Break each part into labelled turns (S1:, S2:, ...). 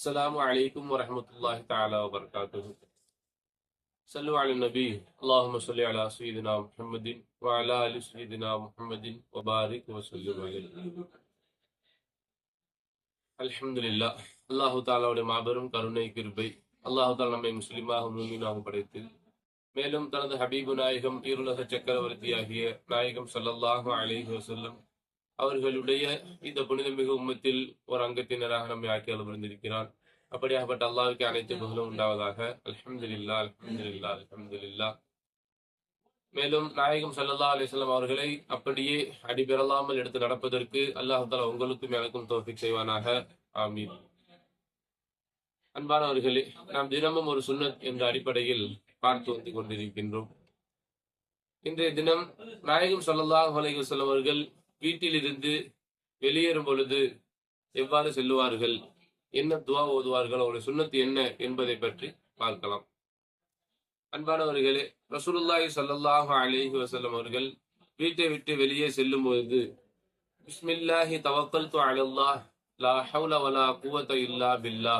S1: السلام عليكم ورحمة الله تعالى وبركاته صلوا على النبي اللهم صل على سيدنا محمد وعلى آل سيدنا محمد وبارك وسلم عليه அல்ஹம்துலில்லா அல்லாஹு தாலாவுடைய மாபெரும் கருணை கிருபை அல்லாஹு தாலா நம்மை முஸ்லிமாக மூமினாக படைத்து மேலும் தனது ஹபீபு நாயகம் ஈருலக சக்கரவர்த்தியாகிய நாயகம் ஸல்லல்லாஹு அலைஹி வஸல்லம் அவர்களுடைய இந்த புனிதமிகு உம்மத்தில் ஒரு அங்கத்தினராக நம்மை ஆக்கி அலுவலிருக்கிறான் அப்படியாகப்பட்ட அல்லாவுக்கு அனைத்து புகழும் உண்டாவதாக. அல்ஹம்துலில்லா அல்ஹம்துலில்லா அல்ஹம்துலில்லா மேலும் நாயகம் ஸல்லல்லாஹு அலிஸ்லாம் அவர்களை அப்படியே அடிபெறலாமல் எடுத்து நடப்பதற்கு அல்லாஹ் உங்களுக்கும் எனக்கும் தோஃபிக் செய்வானாக. ஆமீன். அன்பானவர்களே நாம் தினமும் ஒரு சுண்ணத் என்ற அடிப்படையில் பார்த்து வந்து கொண்டிருக்கின்றோம். இன்றைய தினம் நாயகம் ஸல்லல்லாஹு அலைகள் செல்லவர்கள் வீட்டிலிருந்து வெளியேறும் பொழுது எவ்வாறு செல்லுவார்கள்? என்ன துவா ஓதுவார்கள்? அவருடைய சுண்ணத்து என்ன என்பதை பற்றி பார்க்கலாம். அன்பானவர்களே ரசூலுல்லாஹி ஸல்லல்லாஹு அலிஹி வசல்லம் அவர்கள் வீட்டை விட்டு வெளியே செல்லும் பொழுது பிஸ்மில்லாஹி தவக்கல்து அலல்லாஹ் லா ஹவுல வலா குவத இல்லா பில்லா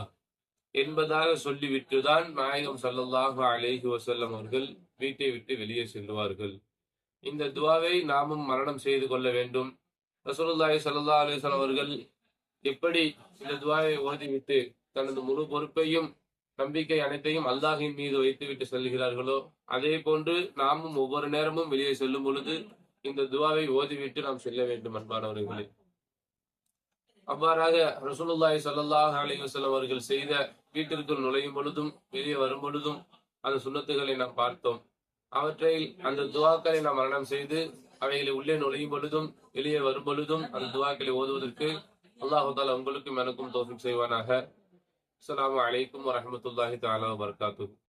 S1: என்பதாக சொல்லிவிட்டு தான் நாயகம் ஸல்லல்லாஹு அலேஹி வசல்லம் அவர்கள் வீட்டை விட்டு வெளியே செல்வார்கள் இந்த துவாவை நாமும் மரணம் செய்து கொள்ள வேண்டும். ரசூலுல்லாஹி சல்லா அலைஹி அவர்கள் எப்படி இந்த துவாவை ஓதிவிட்டு தனது முழு பொறுப்பையும் நம்பிக்கை அனைத்தையும் அல்லாஹின் மீது வைத்துவிட்டு செல்கிறார்களோ அதே போன்று நாமும் ஒவ்வொரு நேரமும் வெளியே செல்லும் பொழுது இந்த துவாவை ஓதிவிட்டு நாம் செல்ல வேண்டும் அன்பானவர்களே. அவ்வாறாக ரசூலுல்லாஹி சல்லாஹ் அலைஹி அவர்கள் செய்த வீட்டிற்குள் நுழையும் பொழுதும் வெளியே வரும் பொழுதும் அந்த சுண்ணத்துகளை நாம் பார்த்தோம். அவற்றை அந்த துவாக்களை நாம் மரணம் செய்து அவைகளை உள்ளே நுழையும் பொழுதும் வெளியே வரும் பொழுதும் அந்த துவாக்களை ஓதுவதற்கு அல்லாஹால உங்களுக்கும் எனக்கும் தோசம் செய்வானாக. அஸ்லாம் வலைக்கம் வரமத்துல்லாஹி தாலா வர்காத்து